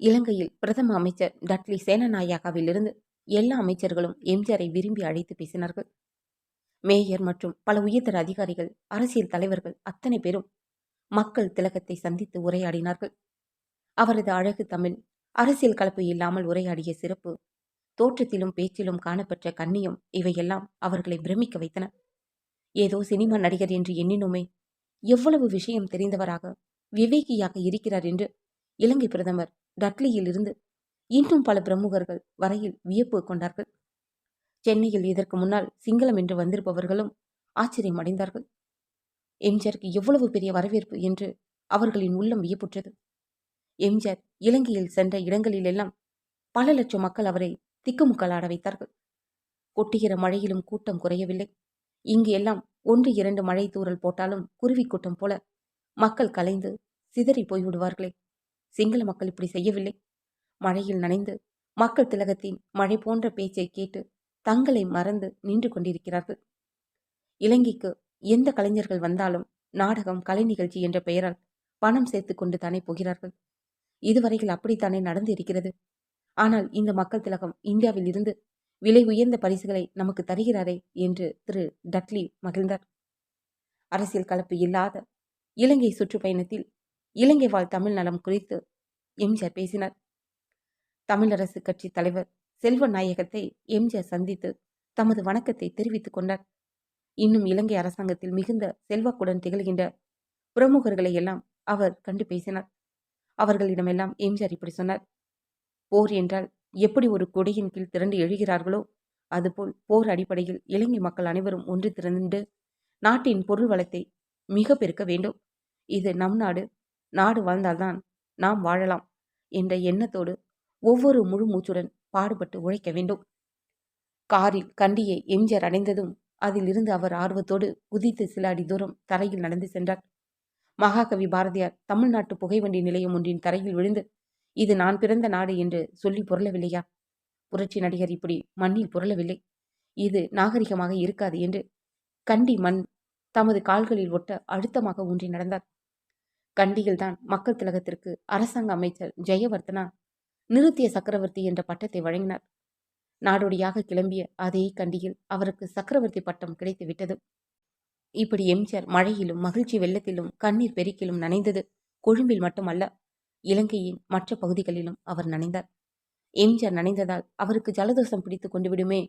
இலங்கையில் பிரதம அமைச்சர் டட்லி சேனநாயகாவிலிருந்து எல்லா அமைச்சர்களும் எம்ஜிஆரை விரும்பி அழைத்து பேசினார்கள். மேயர் மற்றும் பல உயர்தர அதிகாரிகள் அரசியல் தலைவர்கள் அத்தனை பேரும் மக்கள் திலகத்தை சந்தித்து உரையாடினார்கள். அவரது அழகு தமிழ் அரசியல் கலப்பு இல்லாமல் உரையாடிய சிறப்பு தோற்றத்திலும் பேச்சிலும் காணப்பெற்ற கண்ணியம் இவையெல்லாம் அவர்களை பிரமிக்க வைத்தன. ஏதோ சினிமா நடிகர் என்று எண்ணினோமே எவ்வளவு விஷயம் தெரிந்தவராக விவேகியாக இருக்கிறார் என்று இலங்கை பிரதமர் டட்லியிலிருந்து இன்னும் பல பிரமுகர்கள் வரையில் வியப்பு கொண்டார்கள். சென்னையில் இதற்கு முன்னால் சிங்களம் என்று வந்திருப்பவர்களும் ஆச்சரியம் அடைந்தார்கள் எம்ஜிஆருக்கு எவ்வளவு பெரிய வரவேற்பு என்று அவர்களின் உள்ளம் வியப்புற்றது. எம்ஜிஆர் இலங்கையில் சென்ற இடங்களிலெல்லாம் பல லட்சம் மக்கள் அவரை திக்குமுக்கலாட வைத்தார்கள். கொட்டுகிற மழையிலும் கூட்டம் குறையவில்லை. இங்கு எல்லாம் ஒன்று இரண்டு மழை தூறல் போட்டாலும் குருவி கூட்டம் போல மக்கள் கலைந்து சிதறி போய்விடுவார்களே. சிங்கள மக்கள் இப்படி செய்யவில்லை. மழையில் நனைந்து மக்கள் திலகத்தின் மழை போன்ற பேச்சை கேட்டு தங்களை மறந்து நின்று கொண்டிருக்கிறார்கள். இலங்கைக்கு எந்த கலைஞர்கள் வந்தாலும் நாடகம் கலை நிகழ்ச்சி என்ற பெயரால் பணம் சேர்த்து கொண்டு தானே போகிறார்கள். இதுவரையில் அப்படித்தானே நடந்து இருக்கிறது. ஆனால் இந்த மக்கள் திலகம் இந்தியாவில் இருந்து விலை உயர்ந்த பரிசுகளை நமக்கு தருகிறாரே என்று திரு. டட்லி மகிழ்ந்தார். அரசியல் கலப்பு இல்லாத இலங்கை சுற்றுப்பயணத்தில் இலங்கை வாழ் தமிழ் நலம் குறித்து எம்ஜிஆர் பேசினார். தமிழரசு கட்சி தலைவர் செல்வ நாயகத்தை எம்ஜிஆர் சந்தித்து தமது வணக்கத்தை தெரிவித்துக் கொண்டார். இன்னும் இலங்கை அரசாங்கத்தில் மிகுந்த செல்வாக்குடன் திகழ்கின்ற பிரமுகர்களை எல்லாம் அவர் கண்டு பேசினார். அவர்களிடமெல்லாம் எம்ஜிஆர் இப்படி சொன்னார். போர் என்றால் எப்படி ஒரு கொடியின் கீழ் திரண்டு எழுகிறார்களோ அதுபோல் போர் அடிப்படையில் இலங்கை மக்கள் அனைவரும் ஒன்று திரண்டு நாட்டின் பொருள் வளத்தை மிக பெருக்க வேண்டும். இது நம் நாடு நாடு வாழ்ந்தால்தான் நாம் வாழலாம் என்ற எண்ணத்தோடு ஒவ்வொரு முழு மூச்சுடன் பாடுபட்டு உழைக்க வேண்டும். காரில் கண்டியை எம்ஜிஆர் அடைந்ததும் அதிலிருந்து அவர் ஆர்வத்தோடு குதித்து சில அடி தூரம் தரையில் நடந்து சென்றார். மகாகவி பாரதியார் தமிழ்நாட்டு புகைவண்டி நிலையம் ஒன்றின் தரையில் விழுந்து இது நான் பிறந்த நாடு என்று சொல்லி புரளவில்லையா? புரட்சி நடிகர் இப்படி மண்ணில் புரளவில்லை. இது நாகரிகமாக இருக்காது என்று கண்டி மண் தமது கால்களில் ஒட்ட அழுத்தமாக ஊன்றி நடந்தார். கண்டியில்தான் மக்கள் திலகத்திற்கு அரசாங்க அமைச்சர் ஜெயவர்த்தனா நிறுத்திய சக்கரவர்த்தி என்ற பட்டத்தை வழங்கினார். நாடோடியாக கிளம்பிய அதே கண்டியில் அவருக்கு சக்கரவர்த்தி பட்டம் கிடைத்து விட்டது இப்படி எம்ஜிஆர் மழையிலும் மகிழ்ச்சி வெள்ளத்திலும் கண்ணீர் பெருக்கிலும் நனைந்தது கொழும்பில் மட்டுமல்ல இலங்கையின் மற்ற பகுதிகளிலும் அவர் நனைந்தார். எம்ஜிஆர் நனைந்ததால் அவருக்கு ஜலதோஷம் பிடித்து கொண்டு விடுமே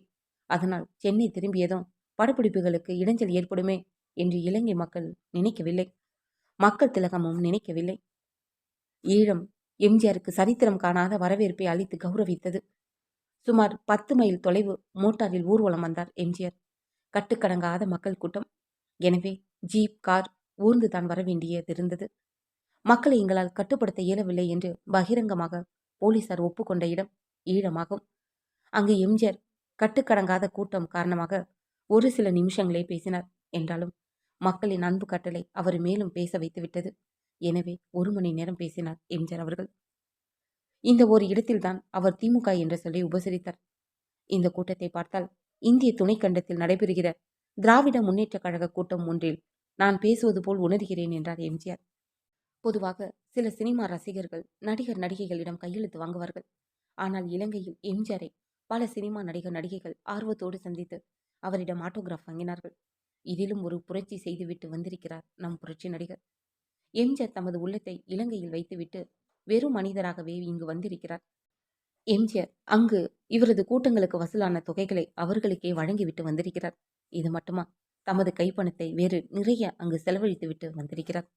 அதனால் சென்னை திரும்பியதும் படப்பிடிப்புகளுக்கு இடைஞ்சல் ஏற்படுமே என்று இலங்கை மக்கள் நினைக்கவில்லை. மக்கள் திலகமும் நினைக்கவில்லை. ஈழம் எம்ஜிஆருக்கு சரித்திரம் காணாத வரவேற்பை அளித்து கௌரவித்தது. சுமார் பத்து மைல் தொலைவு மோட்டாரில் ஊர்வலம் வந்தார் எம்ஜிஆர். கட்டுக்கடங்காத மக்கள் கூட்டம். எனவே ஜீப் கார் ஊர்ந்து தான் வர வேண்டியதிருந்தது மக்களை எங்களால் கட்டுப்படுத்த இயலவில்லை என்று பகிரங்கமாக போலீசார் ஒப்புக்கொண்ட இடம் ஈழமாகும். அங்கு எம்ஜிஆர் கட்டுக்கடங்காத கூட்டம் காரணமாக ஒரு சில நிமிஷங்களே பேசினார். என்றாலும் மக்களின் அன்பு கட்டளை அவர் மேலும் பேச வைத்துவிட்டது எனவே ஒரு மணி நேரம் பேசினார் எம்ஜிஆர் அவர்கள். இந்த ஒரு இடத்தில்தான் அவர் திமுக என்று சொல்லி உபசரித்தார். இந்த கூட்டத்தை பார்த்தால் இந்திய துணைக்கண்டத்தில் நடைபெறுகிற திராவிட முன்னேற்ற கழக கூட்டம் ஒன்றில் நான் பேசுவது போல் உணர்கிறேன் என்றார் எம்ஜிஆர். பொதுவாக சில சினிமா ரசிகர்கள் நடிகர் நடிகைகளிடம் கையெழுத்து வாங்குவார்கள். ஆனால் இலங்கையில் எம்ஜிஆரை பல சினிமா நடிகர் நடிகைகள் ஆர்வத்தோடு சந்தித்து அவரிடம் ஆட்டோகிராஃப் வாங்கினார்கள். இதிலும் ஒரு புரட்சி செய்துவிட்டு வந்திருக்கிறார் நம் புரட்சி நடிகர். எம்ஜிஆர் தமது உள்ளத்தை இலங்கையில் வைத்துவிட்டு வெறும் மனிதராகவே இங்கு வந்திருக்கிறார். எம்ஜிஆர் அங்கு இவரது கூட்டங்களுக்கு வசூலான தொகைகளை அவர்களுக்கே வழங்கிவிட்டு வந்திருக்கிறார். இது மட்டுமா? தமது கைப்பணத்தை வேறு நிறைய அங்கு செலவழித்துவிட்டு வந்திருக்கிறார்.